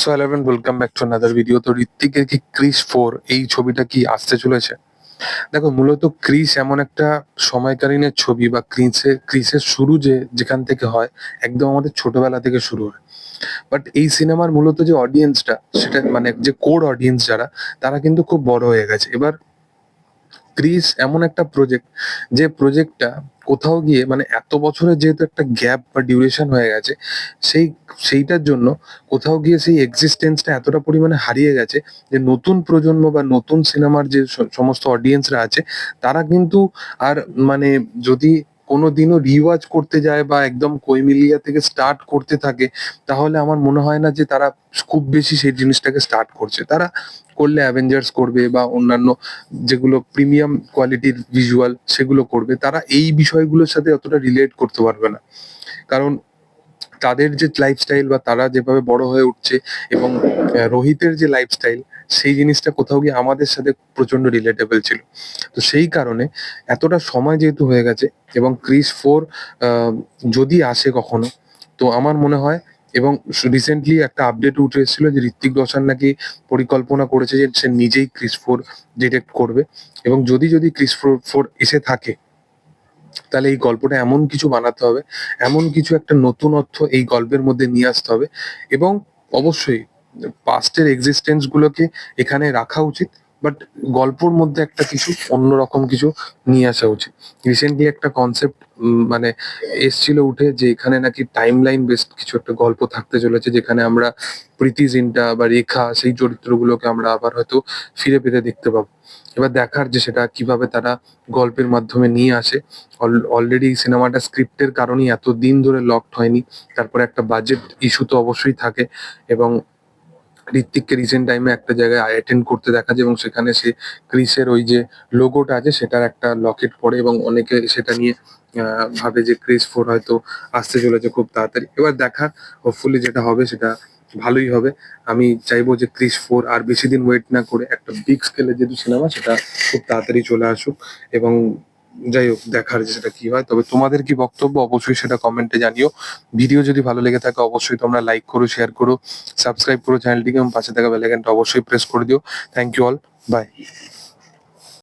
So everyone welcome back to another video তো ঋত্বিকের কি ক্রিস ফোর এই ছবিটা কি আসতে চলেছে? দেখো, মূলত ক্রিস এমন একটা সময়কালীনের ছবি বা ক্রিসের ক্রিসের শুরু যে, যেখান থেকে হয়, একদম আমাদের ছোটবেলা থেকে শুরু হয়। বাট এই সিনেমার মূলত যে অডিয়েন্সটা সেটা মানে যে কোর অডিয়েন্স যারা, তারা কিন্তু খুব বড় হয়ে গেছে। এবার ক্রিস এমন একটা প্রজেক্ট যে প্রজেক্টটা কোথাও গিয়ে মানে এত বছরের যেহেতু একটা গ্যাপ বা ডিউরেশন হয়ে গেছে, সেই, সেইটার জন্য কোথাও গিয়ে সেই এক্সিস্টেন্সটা এতটা পরিমাণে হারিয়ে গেছে যে নতুন প্রজন্ম বা নতুন সিনেমার যে সমস্ত অডিয়েন্সরা আছে, তারা কিন্তু আর মানে যদি কোনো দিনও রিওয়াজ করতে যায় বা একদম কৈমিলিয়া থেকে স্টার্ট করতে থাকে, তাহলে আমার মনে হয় না যে তারা খুব বেশি সেই জিনিসটাকে স্টার্ট করছে। তারা করলে অ্যাভেঞ্জার্স করবে বা অন্যান্য যেগুলো প্রিমিয়াম কোয়ালিটির ভিজুয়াল সেগুলো করবে, তারা এই বিষয়গুলোর সাথে অতটা রিলেট করতে পারবে না। কারণ তাদের যে লাইফস্টাইল বা তারা যেভাবে বড় হয়ে উঠছে এবং রোহিতের যে লাইফস্টাইল সেই জিনিসটা কোথাও গিয়ে আমাদের সাথে প্রচণ্ড রিলেটেবল ছিল। তো সেই কারণে এতটা সময় যেহেতু হয়ে গেছে এবং ক্রিস ফোর যদি আসে কখনো, তো আমার মনে হয় এবং রিসেন্টলি একটা আপডেট উঠে এসেছিল যে ঋত্বিক রোশন নাকি পরিকল্পনা করেছে যে সে নিজেই ক্রিস ফোর ডিটেক্ট করবে। এবং যদি যদি ক্রিস ফোর ফোর এসে থাকে, তাহলে এই গল্পটা এমন কিছু বানাতে হবে, এমন কিছু একটা নতুন অর্থ এই গল্পের মধ্যে নিয়ে আসতে হবে। এবং অবশ্যই পাস্টের এক্সিস্টেন্স গুলোকে এখানে রাখা উচিত। বাট গল্পর মধ্যে একটা কিছু, অন্যরকম কিছু নিয়ে আসা উচিত। রিসেন্টলি একটা কনসেপ্ট মানে এসছিল উঠে যে এখানে নাকি টাইম লাইন বেসড কিছু একটা গল্প থাকতে চলেছে, যেখানে আমরা প্রীতি জিন্টা বা রেখা সেই চরিত্রগুলোকে আমরা আবার হয়তো ফিরে পেতে দেখতে পাবো। এবার দেখার যে সেটা, কীভাবে তারা গল্পের মাধ্যমে নিয়ে আসে। অলরেডি সিনেমাটা স্ক্রিপ্টের কারণেই এত দিন ধরে লকড হয়নি। তারপরে একটা বাজেট ইস্যু তো অবশ্যই থাকে এবং ঋত্বিককে রিসেন্ট টাইমে একটা জায়গায় অ্যাটেন্ড করতে দেখা যায় এবং সেখানে সে ক্রিসের ওই যে লোগোটা আছে, সেটার একটা লকেট পরে এবং অনেকে সেটা নিয়ে ভাবে যে ক্রিস ফোর হয়তো আসতে চলেছে খুব তাড়াতাড়ি। এবার দেখা হোপফুলি যেটা হবে সেটা ভালোই হবে। আমি চাইব যে ক্রিস ফোর আর বেশি দিন ওয়েট না করে একটা বিগ স্কেলের যেহেতু সিনেমা সেটা খুব তাড়াতাড়ি চলে আসুক এবং যাই হোক, দেখার যে সেটা কি হয়। তবে তোমাদের কি বক্তব্য? অবশ্যই সেটা কমেন্টে জানিও। ভিডিও যদি ভালো লেগে থাকে, অবশ্যই তোমরা লাইক করো শেয়ার করো সাবস্ক্রাইব করো চ্যানেলটিকে এবং পাশে থাকা বেলাইকনটা অবশ্যই প্রেস করে দিও। Thank you all by